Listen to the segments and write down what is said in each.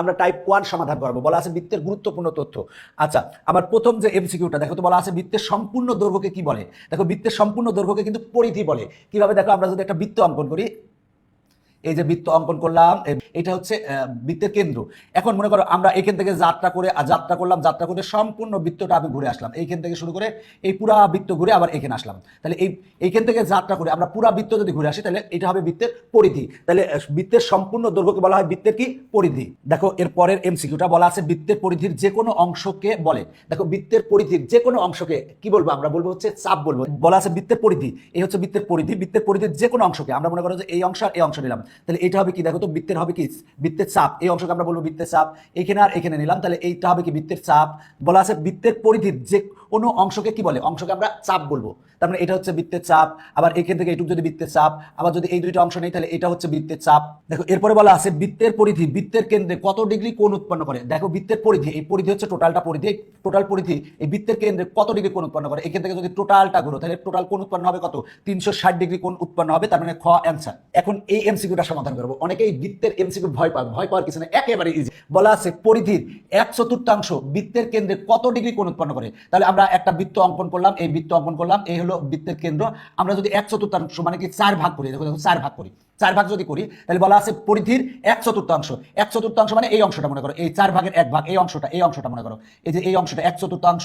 আমরা type one সমাধান করব। বলা আছে বৃত্তের গুরুত্বপূর্ণ তথ্য। আচ্ছা আমার প্রথম যে এমসিকিউটা দেখো তো বলা আছে বৃত্তের সম্পূর্ণ দৈর্ঘ্যকে কি বলে? দেখো বৃত্তের সম্পূর্ণ দৈর্ঘ্যকে কিন্তু পরিধি বলে। কীভাবে? দেখো আমরা যদি একটা বৃত্ত অঙ্কন করি এই যে বৃত্ত অঙ্কন করলাম এটা হচ্ছে বৃত্তের কেন্দ্র। এখন মনে করো আমরা এখান থেকে যাত্রা করে যাত্রা করলাম, যাত্রা করে সম্পূর্ণ বৃত্তটা আমি ঘুরে আসলাম। এইখান থেকে শুরু করে এই পুরা বৃত্ত ঘুরে আবার এখানে আসলাম। তাহলে এই, এইখান থেকে যাত্রা করে আমরা পুরা বৃত্ত যদি ঘুরে আসি, তাহলে এটা হবে বৃত্তের পরিধি। তাহলে বৃত্তের সম্পূর্ণ দৈর্ঘ্যকে বলা হয় বৃত্তের কি? পরিধি। দেখো, এর পরের এমসিকিউটা বলা আছে বৃত্তের পরিধির যে কোনো অংশকে বলে। দেখো, বৃত্তের পরিধির যে কোনো অংশকে কি বলব আমরা? বলব হচ্ছে চাপ বলব। বলা আছে বৃত্তের পরিধি। এই হচ্ছে বৃত্তের পরিধি। বৃত্তের পরিধির যে কোনো অংশকে, আমরা মনে করো যে এই অংশ আর এই অংশ নিলাম। তাহলে এটা হবে কি? দেখো তো বৃত্তের হবে কি? বৃত্তের চাপ। এই অংশকে আমরা বলব বৃত্তের চাপ। এখানে আর এখানে নিলাম। তাহলে এইটা হবে কি? বৃত্তের চাপ। বলা আছে বৃত্তের পরিধির যে কোনো অংশকে কি বলে? অংশকে আমরা চাপ বলব। তার মানে এটা হচ্ছে বৃত্তের চাপ, আবার এখান থেকে এইটুকু যদি বৃত্তের চাপ, আবার যদি এই দুইটা অংশ নেই, তাহলে এটা হচ্ছে বৃত্তের চাপ। দেখো, এরপরে বলা আছে বৃত্তের পরিধি, বৃত্তের কেন্দ্রে কত ডিগ্রি কোণ উৎপন্ন করে? দেখো, বৃত্তের পরিধি, এই পরিধি হচ্ছে টোটালটা পরিধি, টোটাল পরিধি, এই বৃত্তের কেন্দ্রে কত ডিগ্রি কোণ উৎপন্ন করে? এখান থেকে যদি টোটালটা ঘুরো, তাহলে টোটাল কোণ উৎপন্ন হবে কত? তিনশো ষাট ডিগ্রি কোণ উৎপন্ন হবে, তার মানে খ অ্যান্সার। এখন এই এমসিকিউটা সমাধান করব। অনেকেই বৃত্তের এমসিকিউ ভয় পাবে ভয় পাওয়ার কিছু না একেবারে ইজি বলা আছে পরিধির এক চতুর্থাংশ বৃত্তের কেন্দ্রে কত ডিগ্রি কোণ উৎপন্ন করে? তাহলে আমরা একটা বৃত্ত অঙ্কন করলাম, এই বৃত্ত অঙ্কন করলাম, এই হলো বৃত্তের কেন্দ্র। আমরা যদি এক চতুর্থাংশ মানে কি চার ভাগ করি, দেখো দেখো, চার ভাগ করি। চার ভাগ যদি করি, তাহলে বলা আছে পরিধির এক চতুর্থাংশ। এক চতুর্থাংশ মানে এই অংশটা মনে করো। এই চার ভাগের এক ভাগ, এই অংশটা এই অংশটা মনে করো। এই যে এই অংশটা, এক চতুর্থাংশ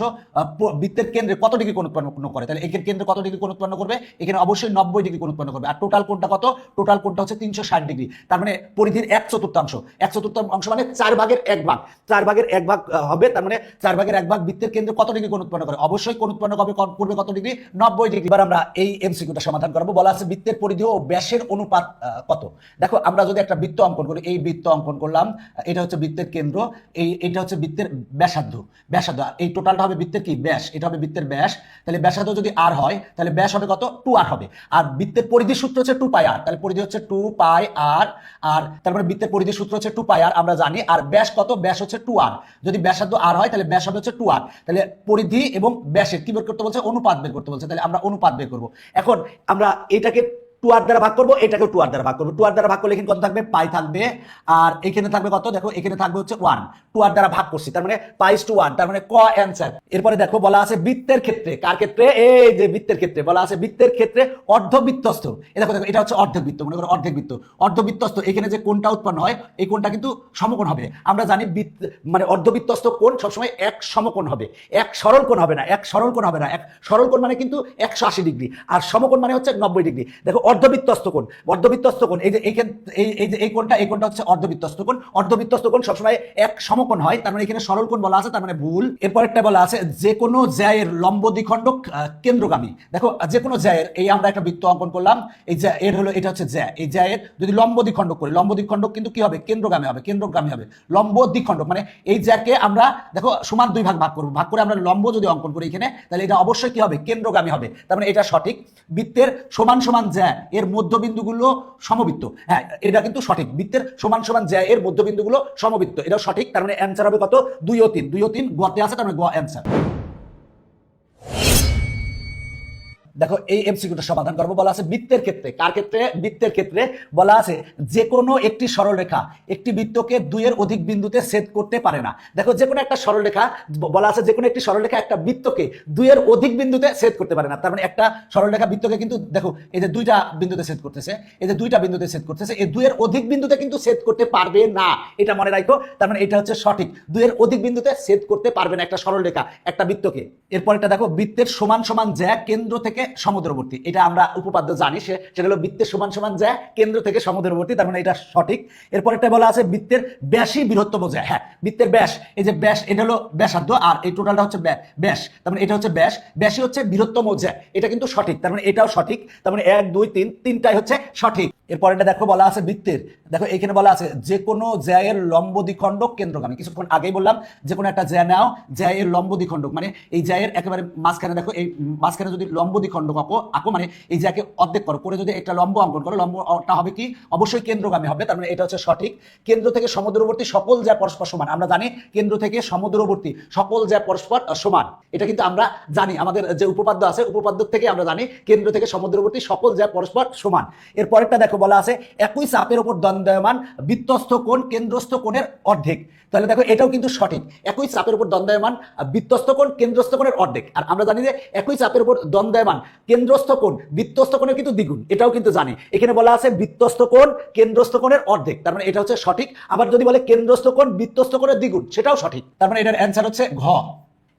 বৃত্তের কেন্দ্রে কত ডিগ্রি কোণ উৎপন্ন করে? তাহলে এখানে কেন্দ্রে কত ডিগ্রি কোণ উৎপন্ন করবে? এখানে অবশ্যই নব্বই ডিগ্রি কোণ উৎপন্ন করবে। আর টোটাল কোণটা কত? টোটাল কোণটা হচ্ছে তিনশো ষাট ডিগ্রি। তার মানে পরিধির এক চতুর্থাংশ। এক চতুর্থাংশ মানে চার ভাগের এক ভাগ। চার ভাগের এক ভাগ হবে, তার মানে চার ভাগের এক ভাগ বৃত্তের কেন্দ্রে কত ডিগ্রি কোণ উৎপন্ন করে? অবশ্যই কোণ উৎপন্ন করবে করবে কত ডিগ্রি? নব্বই ডিগ্রি। এবার আমরা এই এমসিকিউটা সমাধান করব। বলা আছে বৃত্তের পরিধি ও ব্যাসের অনুপাত কত? দেখো, আমরা যদি একটা বৃত্ত অঙ্কন করি, এই বৃত্ত অঙ্কন করলাম, এটা হচ্ছে বৃত্তের কেন্দ্র, এই, এটা হচ্ছে বৃত্তের ব্যাসার্ধ। ব্যাসার্ধ, এই টোটালটা হবে বৃত্তের কি? ব্যাস, এটা হবে বৃত্তের ব্যাস। তাহলে ব্যাসার্ধ যদি আর হয়, তাহলে ব্যাস হবে কত? টু আর হবে। আর বৃত্তের পরিধি সূত্র হচ্ছে টু পাই আর তাহলে পরিধি হচ্ছে টু পাই আর আর তারপরে বৃত্তের পরিধি সূত্র হচ্ছে টু পাই আর আমরা জানি, আর ব্যাস কত? ব্যাস হচ্ছে টু আর যদি ব্যাসার্ধ আর হয়, তাহলে ব্যাস হবে হচ্ছে টু আর তাহলে পরিধি এবং ব্যাসের কি বের করতে বলছে? অনুপাত বের করতে বলছে। তাহলে আমরা অনুপাত বের করব। এখন আমরা এটাকে টু আর দ্বারা ভাগ করব এটাকে টু আর দ্বারা ভাগ করব। টু আর দ্বারা ভাগ করলে এখানে কত থাকবে? পাই থাকবে। আর এখানে থাকবে কত? দেখো, এখানে থাকবে হচ্ছে ওয়ান টু আর দ্বারা ভাগ করছি, তার মানে পাইস টু ওয়ান তার মানে ক অ্যান্সার এরপরে দেখো, বলা আছে বৃত্তের ক্ষেত্রে, কার ক্ষেত্রে? এই যে বৃত্তের ক্ষেত্রে, বলা আছে বৃত্তের ক্ষেত্রে অর্ধবৃত্তস্থ। এই দেখো দেখো, এটা হচ্ছে অর্ধেক বৃত্ত মনে করো অর্ধেক বৃত্ত অর্ধবৃত্তস্থ, এখানে যে কোনটা উৎপন্ন হয়, এই কোনটা কিন্তু সমকোণ হবে। আমরা জানি মানে অর্ধবৃত্তস্থ কোণ সবসময় এক সমকোণ হবে। এক সরল কোণ হবে না, এক সরল কোণ হবে না। এক সরল কোণ মানে কিন্তু একশো আশি ডিগ্রি, আর সমকোণ মানে হচ্ছে নব্বই ডিগ্রি। দেখো অর্ধবৃত্তস্থ কোণ অর্ধবৃত্তস্থ কোণ এই যে এই যে এই কোণটা এই কোণটা হচ্ছে অর্ধবৃত্তস্থ কোণ। অর্ধবৃত্তস্থ কোণ সবসময় এক সমকোণ হয় তার মানে এখানে সরল কোণ বলা আছে তার মানে ভুল। এরপর একটা বলা আছে যে কোনো জ্যায়ের লম্ব দ্বিখণ্ডক আহ, কেন্দ্রগামী। দেখো যে কোনো জ্যায়ের এই আমরা একটা বৃত্ত অঙ্কন করলাম এই জ্যা এর হলো এটা হচ্ছে জ্যা। এই জ্যায়ের যদি লম্ব দ্বিখণ্ডক করি লম্ব দ্বিখণ্ডক কিন্তু কি হবে? কেন্দ্রগামী হবে কেন্দ্রগামী হবে। লম্ব দ্বিখণ্ডক মানে এই জ্যাকে আমরা দেখো সমান দুই ভাগ ভাগ করব। ভাগ করে আমরা লম্ব যদি অঙ্কন করি এখানে তাহলে এটা অবশ্যই কি হবে? কেন্দ্রগামী হবে। তার মানে এটা সঠিক। বৃত্তের সমান সমান জ্যা এর মধ্যবিন্দুগুলো সমবৃত্ত। হ্যাঁ এটা কিন্তু সঠিক। বৃত্তের সমান সমান জ্যা এর মধ্যবিন্দুগুলো সমবৃত্ত। এটাও সঠিক, তার মানে অ্যান্সার হবে কত? দুই ও তিন। দুই ও তিন গতে আছে, তার মানে গোয়া অ্যান্সার দেখো, এই এমসিকিউটা সমাধান করব বলা আছে বৃত্তের ক্ষেত্রে। কার ক্ষেত্রে? বৃত্তের ক্ষেত্রে বলা আছে যে কোনো একটি সরলরেখা, একটি বৃত্তকে দুইয়ের অধিক বিন্দুতে ছেদ করতে পারে না। দেখো যে কোনো একটা সরলরেখা, বলা আছে যে কোনো একটি সরলরেখা একটা বৃত্তকে দুইয়ের অধিক বিন্দুতে ছেদ করতে পারে না। তার মানে একটা সরলরেখা বৃত্তকে কিন্তু, দেখো, এই যে দুইটা বিন্দুতে ছেদ করতেছে, এই যে দুইটা বিন্দুতে ছেদ করতেছে, এই দুইয়ের অধিক বিন্দুতে কিন্তু ছেদ করতে পারবে না। এটা মনে রাখো, তার মানে এটা হচ্ছে সঠিক। দুইয়ের অধিক বিন্দুতে ছেদ করতে পারবে না একটা সরলরেখা একটা বৃত্তকে। এরপর এটা দেখো, বৃত্তের সমান সমান জ্যা কেন্দ্র থেকে সমুদ্রবর্তী। এটা আমরা উপপাদ্য জানি, সে সেটা হলো বৃত্তের সমান সমান জ্যা, কেন্দ্র থেকে সমুদ্রবর্তী, তার মানে এটা সঠিক। এরপর একটা বলা আছে বৃত্তের ব্যাসই বৃহত্তম জ্যা। হ্যাঁ বৃত্তের ব্যাস, এই যে ব্যাস, এটা হলো ব্যাসার্ধ, আর এই টোটালটা হচ্ছে ব্যাস। তার মানে এটা হচ্ছে ব্যাস, ব্যাসই হচ্ছে বৃহত্তম জ্যা। এটা কিন্তু সঠিক, তার মানে এটাও সঠিক। তার মানে এক, দুই, তিন, তিনটাই হচ্ছে সঠিক। এরপর এটা দেখো বলা আছে বৃত্তের। দেখো এখানে বলা আছে, যে কোনো জ্যায়ের লম্ব দ্বিখণ্ডক কেন্দ্রগামী। কিছুক্ষণ আগেই বললাম, যে কোনো একটা জ্যা নাও, জ্যায়ের লম্ব দ্বিখণ্ডক মানে এই জ্যায়ের একেবারে মাঝখানে, দেখো এই মাঝখানে যদি লম্ব দ্বিখণ্ডক খণ্ড আঁকো মানে এই যে একে অর্ধেক করো। করে যদি একটা লম্ব অঙ্কন করো লম্বটা হবে কি? অবশ্যই কেন্দ্রগামী হবে, তার মানে এটা হচ্ছে সঠিক। কেন্দ্র থেকে সমুদ্রবর্তী সকল যা পরস্পর সমান। আমরা জানি কেন্দ্র থেকে সমুদ্রবর্তী সকল যা পরস্পর সমান। এটা কিন্তু আমরা জানি। আমাদের যে উপপাদ্য আছে, উপপাদ্য থেকে আমরা জানি কেন্দ্র থেকে সমুদ্রবর্তী সকল যা পরস্পর সমান। এর পরেরটা দেখো বলা আছে, একই চাপের উপর দ্বন্দ্বয়মান বৃত্তস্থ কোণ, কেন্দ্রস্থ কোণের অর্ধেক। তাহলে দেখো, এটাও কিন্তু সঠিক। একই চাপের উপর দ্বন্দ্বয়মান বৃত্তস্থ কোণ, কেন্দ্রস্থ কোণের অর্ধেক। আর আমরা জানি যে একই চাপের উপর দ্বন্দ্বয়মান কেন্দ্রস্থ কোণ, বৃত্তস্থ কোণের কিন্তু দ্বিগুণ, এটাও কিন্তু জানি। এখানে বলা আছে বৃত্তস্থ কোণ, কেন্দ্রস্থ কোণের অর্ধেক, তার মানে এটা হচ্ছে সঠিক। আবার যদি বলে কেন্দ্রস্থ কোণ, বৃত্তস্থ কোণের দ্বিগুণ, সেটাও সঠিক, তার মানে এটার অ্যান্সার হচ্ছে ঘ।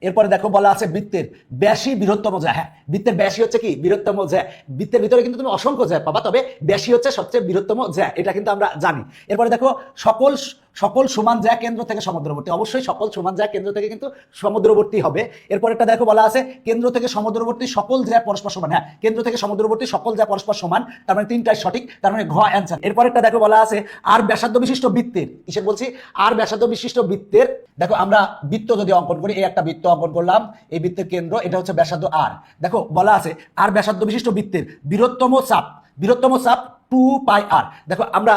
এরপরে দেখো বলা আছে বৃত্তের ব্যাসী বৃহত্তম জ্যা হ্যাঁ বৃত্তের ব্যাসী হচ্ছে কি? বৃহত্তম জ্যা। বৃত্তের ভিতরে কিন্তু তুমি অসংখ্য জ্যা পাবা, তবে ব্যাসী হচ্ছে সবচেয়ে বৃহত্তম জ্যা, এটা কিন্তু আমরা জানি। এরপরে দেখো সকল সকল সমান জ্যা কেন্দ্র থেকে সমুদ্রবর্তী, অবশ্যই সকল সমান জ্যা কেন্দ্র থেকে কিন্তু সমুদ্রবর্তী হবে। এরপর একটা দেখো বলা আছে, কেন্দ্র থেকে সমুদ্রবর্তী সকল জ্যা পরস্পর সমান হ্যাঁ কেন্দ্র থেকে সমুদ্রবর্তী সকল জ্যা পরস্পর সমান, তার মানে তিনটাই সঠিক, তার মানে ঘ অ্যান্সার এরপর একটা দেখো বলা আছে, আর ব্যাসার্ধ বিশিষ্ট বৃত্তের, কিসের বলছি? আর ব্যাসার্ধ বিশিষ্ট বৃত্তের, দেখো আমরা বৃত্ত যদি অঙ্কন করি, এই একটা বৃত্ত অঙ্কন করলাম, এই বৃত্তের কেন্দ্র, এটা হচ্ছে ব্যাসার্ধ আর দেখো বলা আছে, আর ব্যাসার্ধ বিশিষ্ট বৃত্তের বৃহত্তম চাপ বৃহত্তম চাপ টু পাই আর দেখো, আমরা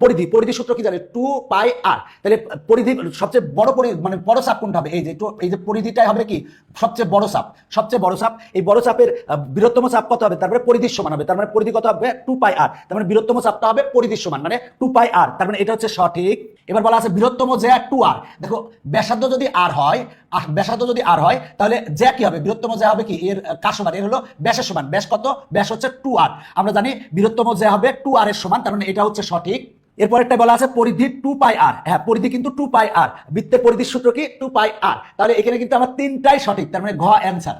পরিধি পরিধি সূত্র কি জানি? টু পাই আর তাহলে পরিধি সবচেয়ে বড় পরি মানে বড় চাপ কোনটা হবে? এই যে এই যে পরিধিটাই হবে কি? সবচেয়ে বড় চাপ সবচেয়ে বড় চাপ এই বড় চাপের বৃহত্তম চাপ কত হবে? তারপরে পরিধির সমান হবে। তার মানে পরিধি কত হবে? টু পাই আর তার মানে বৃহত্তম চাপটা হবে পরিধির সমান মানে টু পাই আর তার মানে এটা হচ্ছে সঠিক। এবার বলা আছে বৃহত্তম জ্যা টু আর দেখো, ব্যাসার্ধ যদি আর হয় ব্যাসার্ধ যদি আর হয়, তাহলে জ্যা কি হবে? বৃহত্তম জ্যা হবে কি? এর, কার সমান? এর হলো ব্যাসের সমান। ব্যাস কত? ব্যাস হচ্ছে টু আর আমরা জানি বৃহত্তম জ্যা হবে টু আর এর সমান, তার মানে এটা হচ্ছে সঠিক। এরপর একটা বলা আছে পরিধি টু পাই আর হ্যাঁ পরিধি কিন্তু টু পাই আর বৃত্তের পরিধির সূত্র কি? টু পাই আর তাহলে এখানে কিন্তু আমার তিনটাই সঠিক, তার মানে ঘ অ্যান্সার